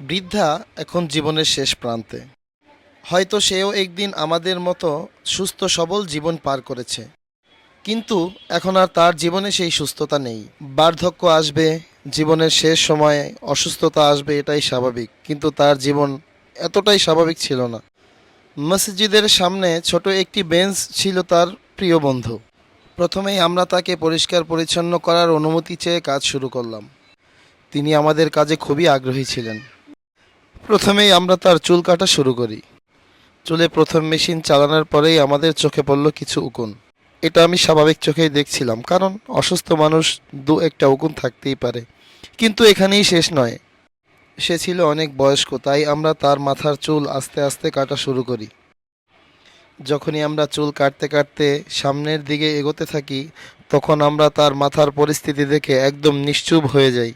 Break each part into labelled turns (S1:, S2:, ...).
S1: বৃদ্ধা এখন জীবনের শেষ প্রান্তে। হয়তো সেও একদিন আমাদের মতো সুস্থ সবল জীবন পার করেছে। কিন্তু এখন আর তার জীবনে সেই সুস্থতা নেই। বার্ধক্য আসবে, জীবনের শেষ সময়ে অসুস্থতা আসবে, এটাই স্বাভাবিক। কিন্তু তার জীবন এতটাই স্বাভাবিক ছিল না। মসজিদের সামনে ছোট একটি বেঞ্চ ছিল তার প্রিয় বন্ধু। প্রথমেই আমরা তাকে পরিষ্কার পরিচ্ছন্ন করার অনুমতি চেয়ে কাজ শুরু করলাম। তিনি আমাদের কাজে খুবই আগ্রহী ছিলেন। প্রথমেই আমরা তার চুল কাটা শুরু করি। চুলে প্রথম মেশিন চালানোর পরেই আমাদের চোখে পড়ল কিছু উকুন। এটা আমি স্বাভাবিক চোখেই দেখছিলাম, কারণ অসুস্থ মানুষ দু একটা উকুন থাকতেই পারে। কিন্তু এখানেই শেষ নয়। সে ছিল অনেক বয়স্ক, তাই আমরা তার মাথার চুল আস্তে আস্তে কাটা শুরু করি। যখনই আমরা চুল কাটতে কাটতে সামনের দিকে এগোতে থাকি, তখন আমরা তার মাথার পরিস্থিতি দেখে একদম নিশ্চুপ হয়ে যাই।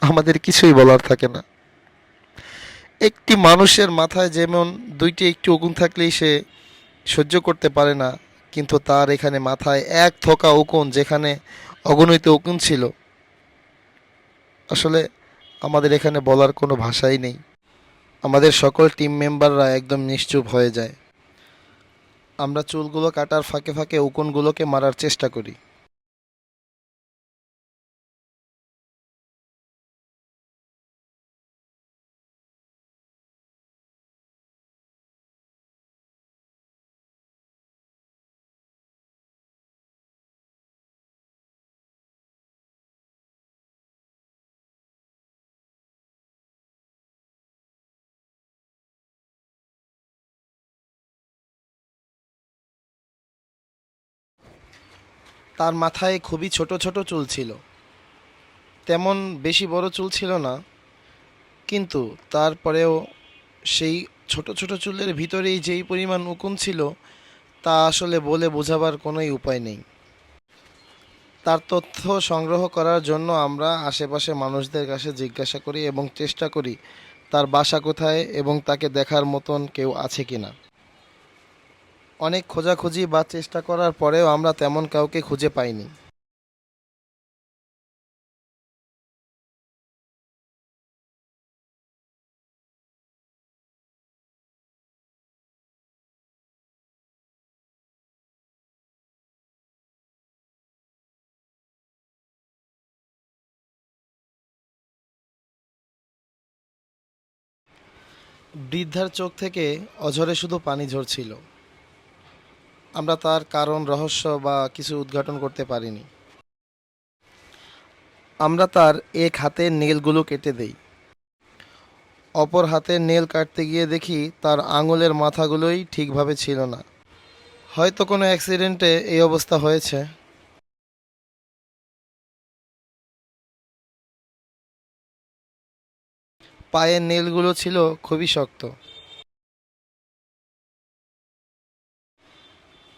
S1: আমাদের কিছুই বলার থাকে না। একটি মানুষের মাথায় যেমন দুইটি একটি উকুন থাকলেই সে সহ্য করতে পারে না, কিন্তু তার এখানে মাথায় এক থোকা উকুন যেখানে অগণিত উকুন ছিল। আসলে আমাদের এখানে বলার কোনো ভাষাই নেই। আমাদের সকল টিম মেম্বাররা একদম নিশ্চুপ হয়ে যায়। আমরা চুলগুলো কাটার ফাঁকে ফাঁকে উকুনগুলোকে মারার চেষ্টা করি। তার মাথায় খুবই ছোট ছোট চুল ছিল। তেমন বেশি বড় চুল ছিল না, কিন্তু তারপরেও সেই ছোট ছোট চুলের ভিতরেই যেই পরিমাণ উকুন ছিল, তা আসলে বলে বোঝাবার কোনোই উপায় নেই। তার তথ্য সংগ্রহ করার জন্য আমরা আশেপাশে মানুষদের কাছে জিজ্ঞাসা করি এবং চেষ্টা করি, তার বাসা কোথায় এবং তাকে দেখার মতন কেউ আছে কিনা। অনেক খোঁজাখুঁজি বা চেষ্টা করার পরেও আমরা তেমন কাউকে খুঁজে পাইনি। বৃদ্ধার চোখ থেকে অঝরে শুধু পানি ঝরছিল। আমরা তার কারণ, রহস্য বা কিছু উদ্ঘাটন করতে পারিনি। আমরা তার এক হাতের নেলগুলো কেটে দেই। অপর হাতের নেল কাটতে গিয়ে দেখি তার আঙুলের মাথাগুলোই ঠিকভাবে ছিল না। হয়তো কোনো অ্যাক্সিডেন্টে এই অবস্থা হয়েছে। পায়ের নেলগুলো ছিল খুবই শক্ত।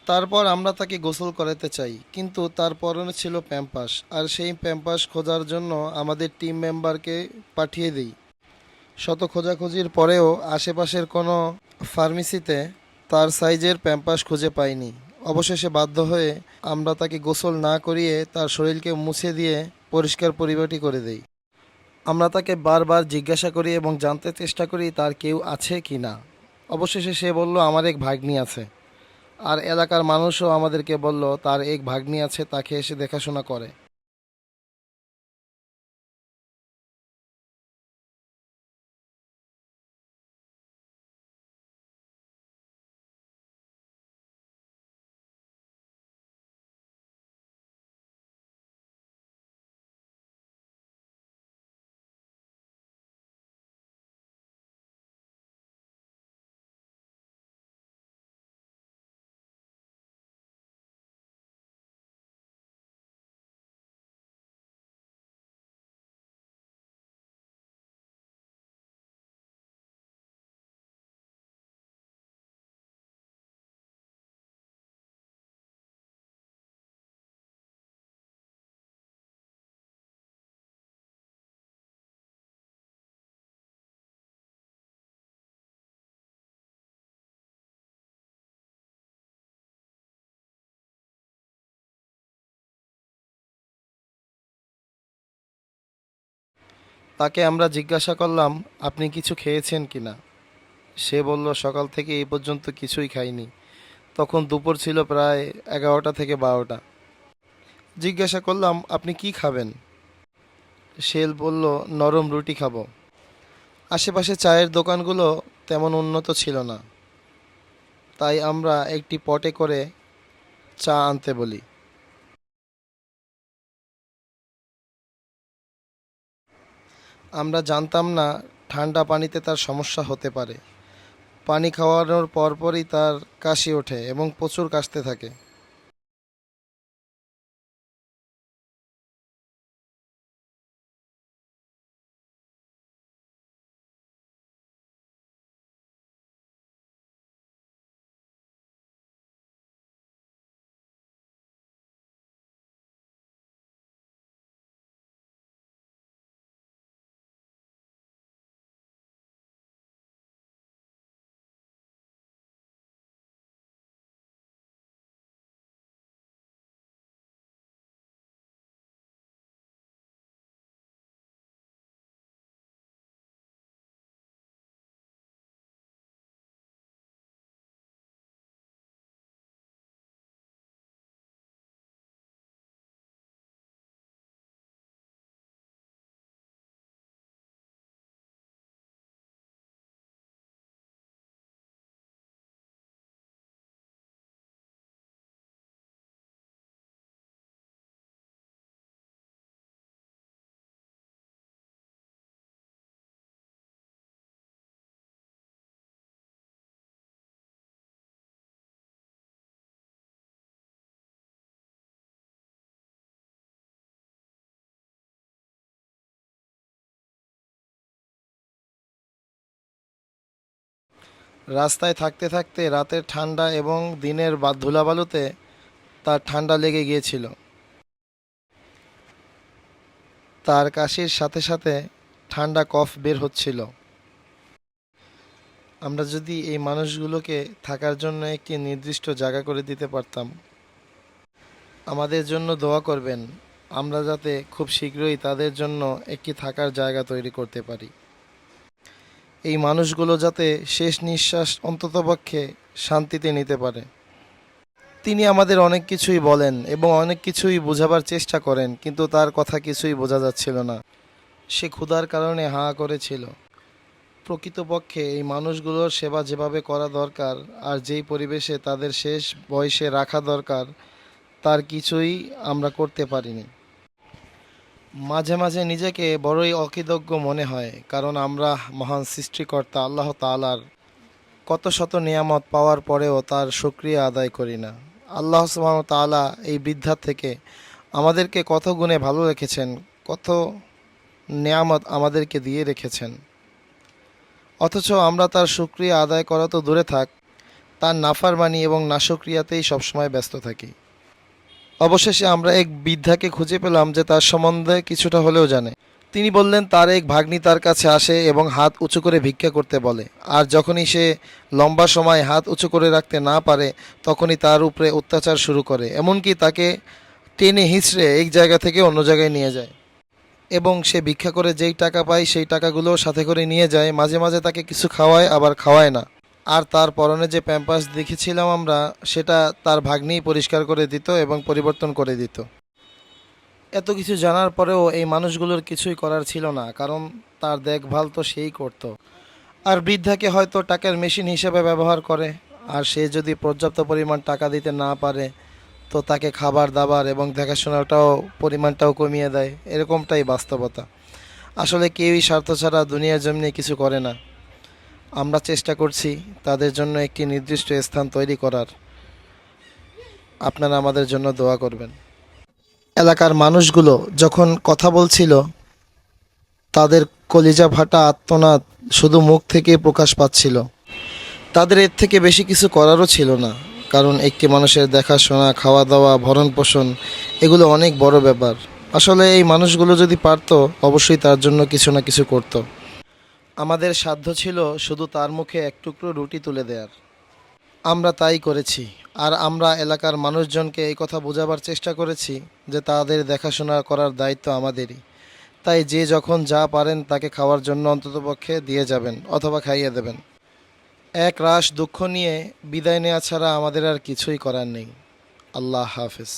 S1: তারপর আমরা তাকে গোসল করাতে চাই, কিন্তু তার পরনে ছিল প্যাম্পাস, আর সেই প্যাম্পাস খোঁজার জন্য আমাদের টিম মেম্বারকে পাঠিয়ে দিই। শত খোঁজাখুঁজির পরেও আশেপাশের কোনো ফার্মেসিতে তার সাইজের প্যাম্পাস খুঁজে পাইনি। অবশেষে বাধ্য হয়ে আমরা তাকে গোসল না করিয়ে তার শরীরকে মুছে দিয়ে পরিষ্কার পরিপাটি করে দেই। আমরা তাকে বারবার জিজ্ঞাসা করি এবং জানতে চেষ্টা করি তার কেউ আছে কি না অবশেষে সে বলল, আমার এক ভাগ্নি আছে। আর এলাকার মানুষও আমাদেরকে বলল তার এক ভাগ্নি আছে তাকে এসে দেখাশোনা করে। তাকে আমরা জিজ্ঞাসা করলাম, আপনি কিছু খেয়েছেন কি না সে বলল, সকাল থেকে এই পর্যন্ত কিছুই খাইনি। তখন দুপুর ছিল প্রায় এগারোটা থেকে বারোটা। জিজ্ঞাসা করলাম, আপনি কি খাবেন? সে বলল, নরম রুটি খাব। আশেপাশে চায়ের দোকানগুলো তেমন উন্নত ছিল না। তাই আমরা একটি পটে করে চা আনতে বলি। আমরা জানতাম না ঠান্ডা পানিতে তার সমস্যা হতে পারে। পানি খাওয়ানোর পরপরই তার কাশি ওঠে এবং প্রচুর কাশতে থাকে। রাস্তায় থাকতে থাকতে রাতের ঠান্ডা এবং দিনের বা- ধুলাবালুতে তার ঠান্ডা লেগে গিয়েছিল। তার কাশির সাথে সাথে ঠান্ডা কফ বের হচ্ছিল। আমরা যদি এই মানুষগুলোকে থাকার জন্য একটি নির্দিষ্ট জায়গা করে দিতে পারতাম, আমাদের জন্য দোয়া করবেন, আমরা যাতে খুব শীঘ্রই তাদের জন্য একটি থাকার জায়গা তৈরি করতে পারি। এই মানুষগুলো যাতে শেষ নিঃশ্বাস অন্ততপক্ষে শান্তিতে নিতে পারে। তিনি আমাদের অনেক কিছুই বলেন এবং অনেক কিছুই বোঝাবার চেষ্টা করেন, কিন্তু তার কথা কিছুই বোঝা যাচ্ছিল না। সে ক্ষুধার কারণে হাঁ করেছিল। প্রকৃতপক্ষে এই মানুষগুলোর সেবা যেভাবে করা দরকার আর যেই পরিবেশে তাদের শেষ বয়সে রাখা দরকার, তার কিছুই আমরা করতে পারিনি। মাঝে মাঝে নিজেকে বড়ই অকৃতজ্ঞ মনে হয়, কারণ আমরা মহান সৃষ্টিকর্তা আল্লাহ তাআলার কত শত নিয়ামত পাওয়ার পরেও তার সুক্রিয়া আদায় করি না। আল্লাহ সুবহানাহু ওয়া তাআলা এই বৃদ্ধা থেকে আমাদেরকে কত গুণে ভালো রেখেছেন, কত নিয়ামত আমাদেরকে দিয়ে রেখেছেন। অথচ আমরা তার সুক্রিয়া আদায় করা তো দূরে থাক, তার নাফারমানি এবং নাশক্রিয়াতেই সবসময় ব্যস্ত থাকি। অবশেষে আমরা এক বৃদ্ধাকে খুঁজে পেলাম যে তার সম্বন্ধে কিছুটা হলেও জানে। তিনি বললেন, তার এক ভাগ্নি তার কাছে আসে এবং হাত উঁচু করে ভিক্ষা করতে বলে। আর যখনই সে লম্বা সময় হাত উঁচু করে রাখতে না পারে, তখনই তার উপরে অত্যাচার শুরু করে। এমনকি তাকে টেনে হিঁচড়ে এক জায়গা থেকে অন্য জায়গায় নিয়ে যায়। এবং সে ভিক্ষা করে যেই টাকা পায়, সেই টাকাগুলো সাথে করে নিয়ে যায়। মাঝে মাঝে তাকে কিছু খাওয়ায়, আবার খাওয়ায় না। আর তার পরনে যে প্যাম্পাস দেখেছিলাম আমরা, সেটা তার ভাগ্নেই পরিষ্কার করে দিত এবং পরিবর্তন করে দিত। এত কিছু জানার পরেও এই মানুষগুলোর কিছুই করার ছিল না, কারণ তার দেখভাল তো সেই করত। আর বৃদ্ধাকে হয়তো টাকার মেশিন হিসেবে ব্যবহার করে, আর সে যদি পর্যাপ্ত পরিমাণ টাকা দিতে না পারে, তো তাকে খাবার, দাবার এবং দেখাশোনাটাও, পরিমাণটাও কমিয়ে দেয়। এরকমটাই বাস্তবতা। আসলে কেউই স্বার্থ ছাড়া দুনিয়ার জমিনে কিছু করে না। আমরা চেষ্টা করছি তাদের জন্য একটি নির্দিষ্ট স্থান তৈরি করার। আপনারা আমাদের জন্য দোয়া করবেন। এলাকার মানুষগুলো যখন কথা বলছিল, তাদের কলিজা ফাটা আত্মনাদ শুধু মুখ থেকে প্রকাশ পাচ্ছিল। তাদের এর থেকে বেশি কিছু করারও ছিল না, কারণ একটি মানুষের দেখাশোনা খাওয়া দাওয়া ভরণ পোষণ এগুলো অনেক বড় ব্যাপার। আসলে এই মানুষগুলো যদি পারতো, অবশ্যই তার জন্য কিছু না কিছু করতো। আমাদের সাধ্য ছিল শুধু তার মুখে এক টুকরো রুটি তুলে দেওয়ার আমরা তাই করেছি, আর আমরা এলাকার মানুষজনকে এই কথা বোঝাবার চেষ্টা করেছি যে তাদের দেখাশোনা করার দায়িত্ব আমাদেরই। তাই যে যখন যা পারেন তাকে খাওয়ার জন্য অন্ততপক্ষে দিয়ে যাবেন অথবা খাইয়ে দেবেন। এক রাশ দুঃখ নিয়ে বিদায় নেওয়া ছাড়া আমাদের আর কিছুই করার নেই। আল্লাহ হাফিজ।